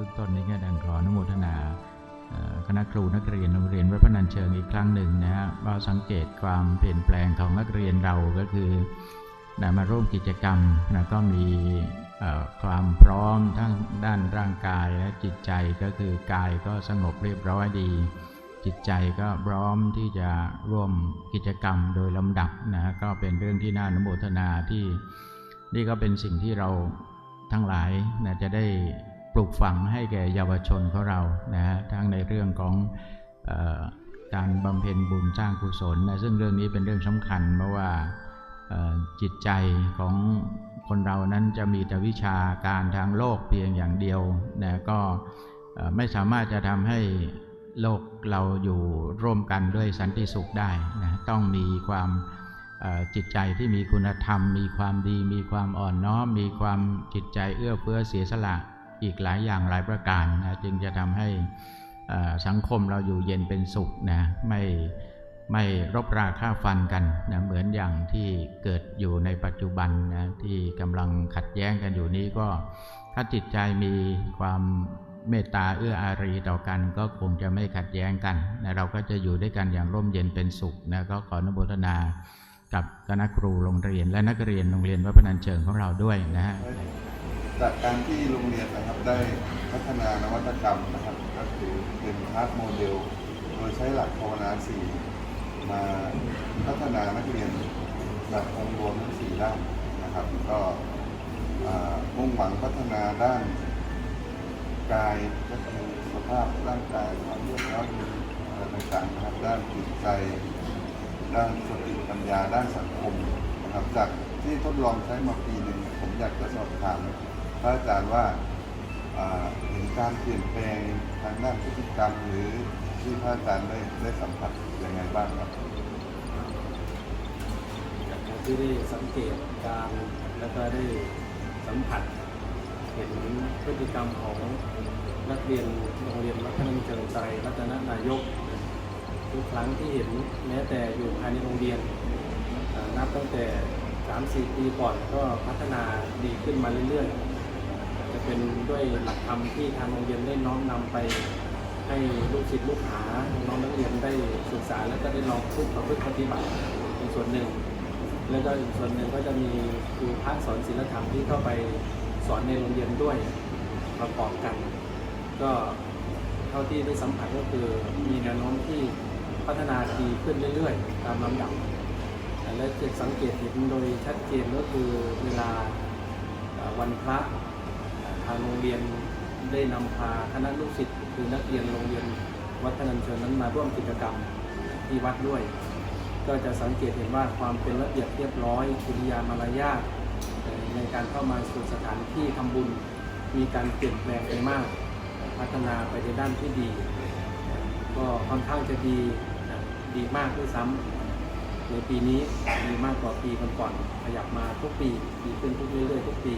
บื้องต้นนี้ก็ดังขออนุโมทนาคณะครูนักเรียนโรงเรียนวัดพนัญเชิงอีกครั้งหนึ่งนะฮะว่าสังเกตความเปลี่ยนแปลงของนักเรียนเราก็คือนะมาร่วมกิจกรรมนะก็มีความพร้อมทั้งด้านร่างกายและจิตใจก็คือกายก็สงบเรียบร้อยดี จิตใจก็พร้อมที่จะร่วมกิจกรรมโดยลำดับนะฮะก็เป็นเรื่องที่น่าอนุโมทนาที่นี่ก็เป็นสิ่งที่เราทั้งหลายนะจะได้ ปลูกฝังให้แก่เยาวชนของเรานะฮะทั้งในเรื่องของออการบำเพ็ญบุญสร้างกุศลนะซึ่งเรื่องนี้เป็นเรื่องสำคัญเพราะว่าจิตใจของคนเรานั้นจะมีแต่วิชาการทางโลกเพียงอย่างเดียวนะก็ไม่สามารถจะทำให้โลกเราอยู่ร่วมกันด้วยสันติสุขได้นะต้องมีความจิตใจที่มีคุณธรรม มีความดี มีความอ่อนน้อม มีความจิตใจเอื้อเฟื้อเสียสละ อีกหลายอย่างหลายประการนะจึงจะทำให้สังคมเราอยู่เย็นเป็นสุขนะไม่ไม่รบราฆ่าฟันกันนะเหมือนอย่างที่เกิดอยู่ในปัจจุบันนะที่กำลังขัดแย้งกันอยู่นี้ก็ถ้าจิตใจมีความเมตตาเอื้ออารีต่อกันก็คงจะไม่ขัดแย้งกันนะเราก็จะอยู่ด้วยกันอย่างร่มเย็นเป็นสุขนะก็ขออนุโมทนากับคณะครูโรงเรียน และนักเรียนโรงเรียนวัดพนัญเชิงของเราด้วยนะฮะ จากการที่โรงเรียนนะครับได้พัฒนานวัตกรรมนะครับก็คือเป็นพาร์ทโมเดล โดยใช้หลักภาวนาสี่มาพัฒนานักเรียนแบบองค์รวมทั้งสี่ด้านนะครับ ก็มุ่งหวังพัฒนาด้านกายก็คือสภาพร่างกายความเรียบร้อยอะไรต่างๆนะครับด้านจิตใจ ด้านสติปัญญาด้านสังคมนะครับจากที่ทดลองใช้มาปีหนึ่งผมอยากจะสอบถาม พระอาจารย์ว่าเห็นการเปลี่ยนแปลงทางด้านพฤติกรรมหรือที่พระอาจารย์ได้ได้สัมผัสยังไงบ้างครับจากที่ได้สังเกตการแล้วก็ได้สัมผัส เห็นพฤติกรรมของนักเรียนโรงเรียนวัฒนเชิงใจรัตนนายกทุกครั้งที่เห็นแม้แต่อยู่ภายในโรงเรียนนับตั้งแต่ 3-4 ปีก่อนก็พัฒนาดีขึ้นมาเรื่อยๆ จะเป็นด้วยหลักธรรมที่ทางโรงเรียนได้น้อมนำไปให้ลูกศิษย์ลูกหาน้องนักเรียนได้ศึกษาแล้วก็ได้ลองพูดประพฤติปฏิบัติเป็นส่วนหนึ่ง แล้วก็อีกส่วนหนึ่งก็จะมีครูพักสอนศิลธรรมที่เข้าไปสอนในโรงเรียนด้วยประกอบกัน ก็เท่าที่ได้สัมผัสก็คือมีแนวโน้มที่พัฒนาดีขึ้นเรื่อยๆ ตามลำดับและจะสังเกตเห็นโดยชัดเจนก็คือเวลาวันพระางโรงเรียนได้นำพาคณะลูกศิษย์คือนักเรียนโรงเรียนวัดพนัญเชิญนั้นมาร่วมกิจกรรมที่วัดด้วย ก็จะสังเกตเห็นว่าความเป็นระเบียบเรียบร้อยกิริยามารยาทในการเข้ามาสู่สถานที่ทำบุญมีการเปลี่ยนแปลงไปมาก พัฒนาไปในด้านที่ดี ก็ค่อนข้างจะดีดีมากด้วยซ้ำในปีนี้ดีมากกว่าปีก่อนๆขยับมาทุกปีดีขึ้นทุกเรื่อยๆทุกปี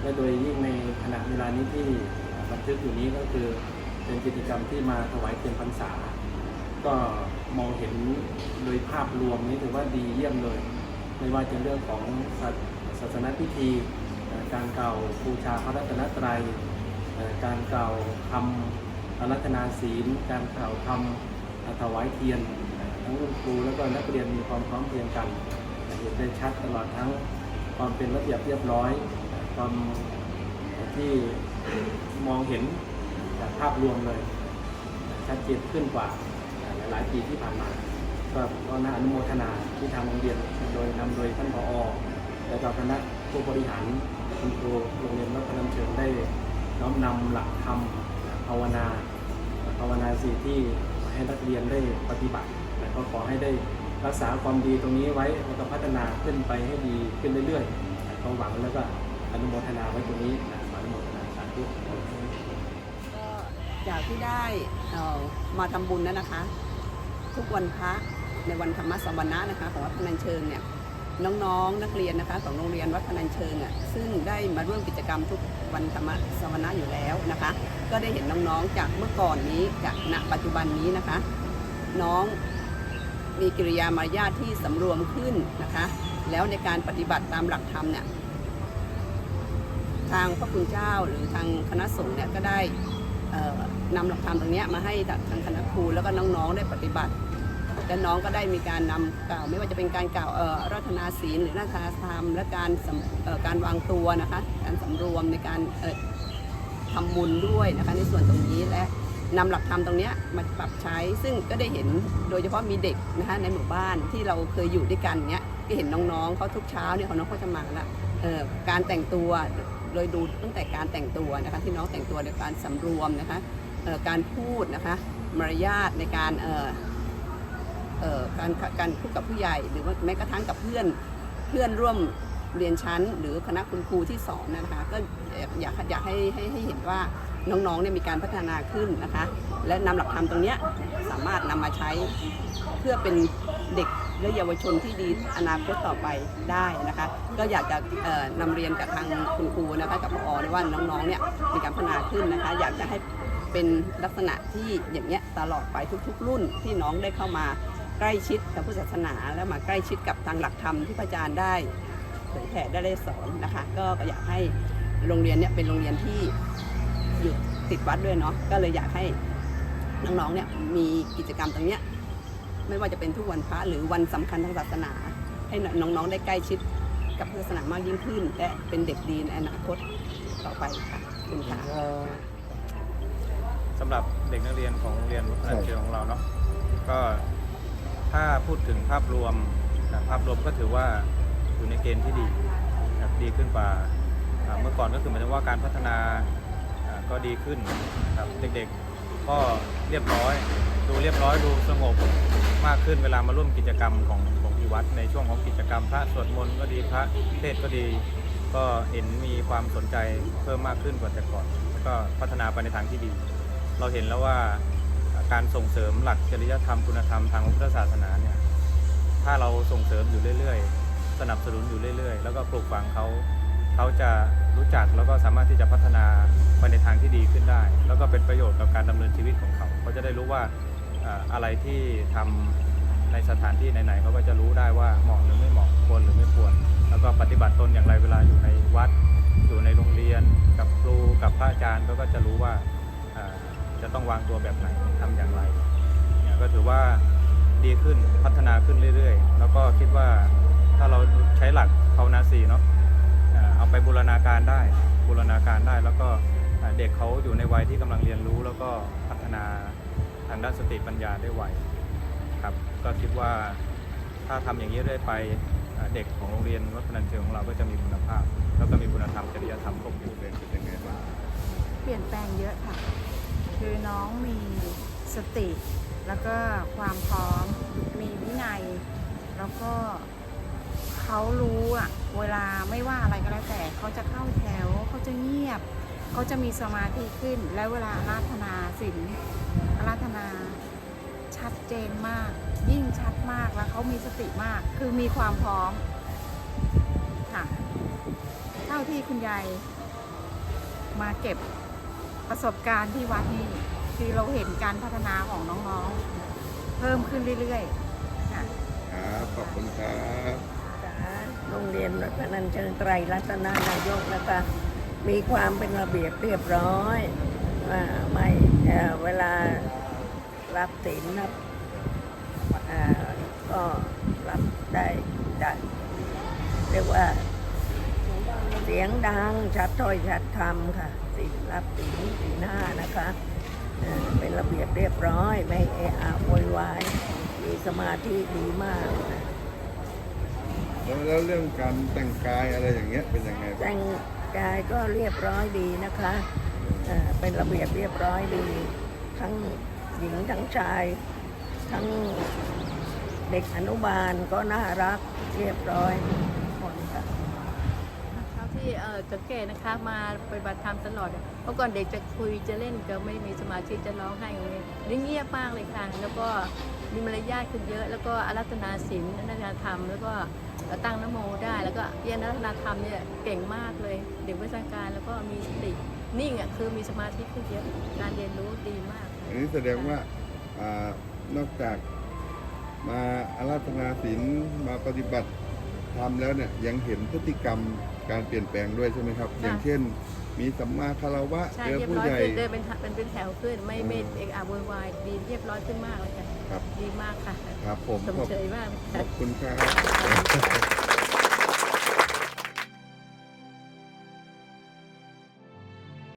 และโดยยิ่งในขณะเวลานี้ที่บันทึกอยู่นี้ก็คือเป็นกิจกรรมที่มาถวายเทียนพรรษา ก็มองเห็นโดยภาพรวมนี้ถือว่าดีเยี่ยมเลย ไม่ว่าจะเรื่องของศาสศาพิธี การเก่าบูชาพระรัตนตรัย การเก่าทำอารัตนาศีล การเก่าทำถวายเทียนเอ่อทั้งครูแล้วก็นักเรียนมีความพร้อมเพรียงกันเห็นได้ชัดตลอดทั้งความเป็นระเบียบเรียบร้อย ความที่มองเห็นจากภาพรวมเลยชัดเจนขึ้นกว่าหลายๆปีที่ผ่านมา ก็ก็น่าอนุโมทนาที่ทางโรงเรียนโดยนำโดยท่านผอและก็คณะผู้บริหารคุณครูโรงเรียนวัดพนัญเชิงได้น้อมนำหลักธรรมภาวนาภาวนาสี่ที่ให้นักเรียนได้ปฏิบัติและก็ขอให้ได้รักษาความดีตรงนี้ไว้แล้วก็พัฒนาขึ้นไปให้ดีขึ้นเรื่อยๆก็หวังแล้วก็ อนุโมทนาไว้ตรงนี้นะขออนุโมทนาสาธุก็จากที่ได้เอ่อมาทำบุญนั้นนะคะ ทุกวันพระในวันธรรมสวนะนะคะ ของวัดพนัญเชิงเนี่ยน้องๆนักเรียนนะคะ ของโรงเรียนวัดพนัญเชิงอะซึ่งได้มาร่วมกิจกรรมทุกวันธรรมสวนะอยู่แล้วนะคะ ก็ได้เห็นน้องๆจากเมื่อก่อนนี้จากณปัจจุบันนี้นะคะ น้องมีกิริยามารยาทที่สำรวมขึ้นนะคะ แล้วในการปฏิบัติตามหลักธรรมเนี่ย ทางพระคุณเจ้าหรือทางคณะสงฆ์เนี่ยก็ได้นำหลักธรรมตรงนี้มาให้ทางคณะครูแล้วก็น้องๆได้ปฏิบัติ และน้องก็ได้มีการนำกล่าว ไม่ว่าจะเป็นการกล่าวรัตนาศีลหรือรัตนาธรรม และการการวางตัวนะคะการสำรวมในการเอ่อทำบุญด้วยนะคะในส่วนตรงนี้และนำหลักธรรมตรงนี้มาปรับใช้ ซึ่งก็ได้เห็นโดยเฉพาะมีเด็กนะคะในหมู่บ้านที่เราเคยอยู่ด้วยกันเนี้ยก็เห็นน้องๆเขาทุกเช้าเนี่ยเขาน้องเขาจะมาละการแต่งตัว โดยดูตั้งแต่การแต่งตัวนะคะที่น้องแต่งตัวในการสำรวมนะคะการพูดนะคะมารยาทในการการการพูดกับผู้ใหญ่หรือว่าแม้กระทั่งกับเพื่อนเพื่อนร่วมเรียนชั้น หรือคณะคุณครูที่สอนนะคะก็อยากอยากให้ให้ให้เห็นว่าน้องๆเนี่ยมีการพัฒนาขึ้นนะคะ และนำหลักธรรมตรงเนี้ยสามารถนำมาใช้เพื่อเป็นเด็ก และเยาวชนที่ดีอนาคตต่อไปได้นะคะ ก็อยากจะเอ่อนำเรียนกับทางคุณครูนะคะกับพอในว่าน้องๆเนี่ยมีการพัฒนาขึ้นนะคะ อยากจะให้เป็นลักษณะที่อย่างเงี้ยตลอดไปทุก ๆ รุ่นที่น้องได้เข้ามาใกล้ชิดกับพุทธศาสนา แล้วมาใกล้ชิดกับทางหลักธรรมที่พระอาจารย์ได้เผยแผ่ได้ได้สอนนะคะ ก็อยากให้โรงเรียนเนี่ยเป็นโรงเรียนที่อยู่ติดวัดด้วยเนาะก็เลยอยากให้น้องๆเนี่ยมีกิจกรรมตรงเนี้ย ไม่ว่าจะเป็นทุกวันพระหรือวันสำคัญทางศาสนา ให้น้องๆได้ใกล้ชิดกับพุทธศาสนามากยิ่งขึ้น และเป็นเด็กดีในอนาคตต่อไปค่ะคุณค่ะสำหรับเด็กนักเรียนของโรงเรียนวัฒนเชิงของเราเนาะก็ถ้าพูดถึงภาพรวมภาพรวมก็ถือว่าอยู่ในเกณฑ์ที่ดีดีขึ้นกว่าเมื่อก่อนก็คือหมายถึงว่าการพัฒนาอ่าก็ดีขึ้นครับเด็กๆก็เรียบร้อย ดูเรียบร้อยดูสงบมากขึ้นเวลามาร่วมกิจกรรมของของที่วัด ในช่วงของกิจกรรมพระสวดมนต์ก็ดีพระเทศก็ดี ก็เห็นมีความสนใจเพิ่มมากขึ้นกว่าแต่ก่อนแล้วก็พัฒนาไปในทางที่ดี เราเห็นแล้วว่าการส่งเสริมหลักจริยธรรมคุณธรรมทางพระพุทธศาสนาเนี่ยถ้าเราส่งเสริมอยู่เรื่อย ๆ สนับสนุนอยู่เรื่อย ๆ แล้วก็ปลูกฝังเขาเขาจะรู้จักแล้วก็สามารถที่จะพัฒนาไปในทางที่ดีขึ้นได้ แล้วก็เป็นประโยชน์กับการดำเนินชีวิตของเขาเขาจะได้รู้ว่า อะไรที่ทำในสถานที่ไหนๆเขาก็จะรู้ได้ว่าเหมาะหรือไม่เหมาะควรหรือไม่ควร แล้วก็ปฏิบัติตนอย่างไรเวลาอยู่ในวัด อยู่ในโรงเรียน กับครูกับพระอาจารย์เขาก็จะรู้ว่าจะต้องวางตัวแบบไหนทำอย่างไรเนี่ยก็ถือว่าดีขึ้นพัฒนาขึ้นเรื่อย ๆ แล้วก็คิดว่าถ้าเราใช้หลักภาวนาสีเนาะเอาไปบูรณาการได้บูรณาการได้แล้วก็เด็กเขาอยู่ในวัยที่กำลังเรียนรู้แล้วก็พัฒนา ทางด้านสติปัญญาได้ไวครับ ก็คิดว่าถ้าทำอย่างนี้เรื่อยไปเด็กของโรงเรียนวัฒนันเชิงของเราก็จะมีคุณภาพ แล้วก็มีคุณธรรมจริยธรรมครบอยู่เป็นยังไงบ้างเปลี่ยนแปลงเยอะค่ะ คือน้องมีสติ แล้วก็ความพร้อมมีวินัย แล้วก็เขารู้อะเวลาไม่ว่าอะไรก็แล้วแต่เขาจะเข้าแถวเขาจะเงียบ เขาจะมีสมาธิขึ้น แล้วเวลาอาราธนาศีลอาราธนาชัดเจนมาก ยิ่งชัดมากแล้วเขามีสติมาก คือมีความพร้อมค่ะเท่าที่คุณยายมาเก็บประสบการณ์ที่วัดนี่คือเราเห็นการพัฒนาของน้องๆ เพิ่มขึ้นเรื่อยๆค่ะครับขอบคุณครับ โรงเรียนรัตนันเชิงไตรรัตนานายกนะคะ มีความเป็นระเบียบเรียบร้อยอ่าไม่เอ่อเวลารับศีลรับอ่าก็รับได้ได้เรียกว่า เสียงดังชัดถ้อยชัดคำค่ะศีลรับศีลสีหน้านะคะเอ่อเป็นระเบียบเรียบร้อย ไม่เอะอะโวยวายมีสมาธิดีมากนะแล้วแล้วเรื่องการแต่งกายอะไรอย่างเงี้ยเป็นยังไงบ้างแต่ง กายก็เรียบร้อยดีนะคะเอ่อเป็นระเบียบเรียบร้อยดี ทั้งหญิงทั้งชาย ทั้งเด็กอนุบาลก็น่ารักเรียบร้อยคนค่ะเท่าที่เอ่อสังเกตนะคะมาปฏิบัติธรรมตลอดเนี่ยเมื่อก่อนเด็กจะคุยจะเล่นจะไม่มีสมาธิจะร้องไห้อย่างนี้นี่เงียบมากเลยค่ะ แล้วก็มีมารยาทขึ้นเยอะ แล้วก็อารัตนาศีลอารัตนาธรรมแล้วก็ เรตั้งนโมได้ แล้วก็เรียนรัตนธรรมเนี่ยเก่งมากเลยเด็กวิชาการแล้วก็มีสตินิ่งอะคือมีสมาธิขึ้นเยอะการเรียนรู้ดีมาก อันนี้แสดงว่าอ่านอกจากมาอาราธนาศีลมาปฏิบัติทำแล้วเนี่ยยังเห็นพฤติกรรมการเปลี่ยนแปลงด้วยใช่ไหมครับ อย่างเช่น มีสัมมาคารวะเจอผู้ใหญ่เดินเป็นเป็นแถวขึ้นไม่ไม่เอกอาวุ่นวายดีเรียบร้อยขึ้นมากเลยค่ะ ครับ ดีมากค่ะ ครับผม สมเชยมากขอบคุณครับ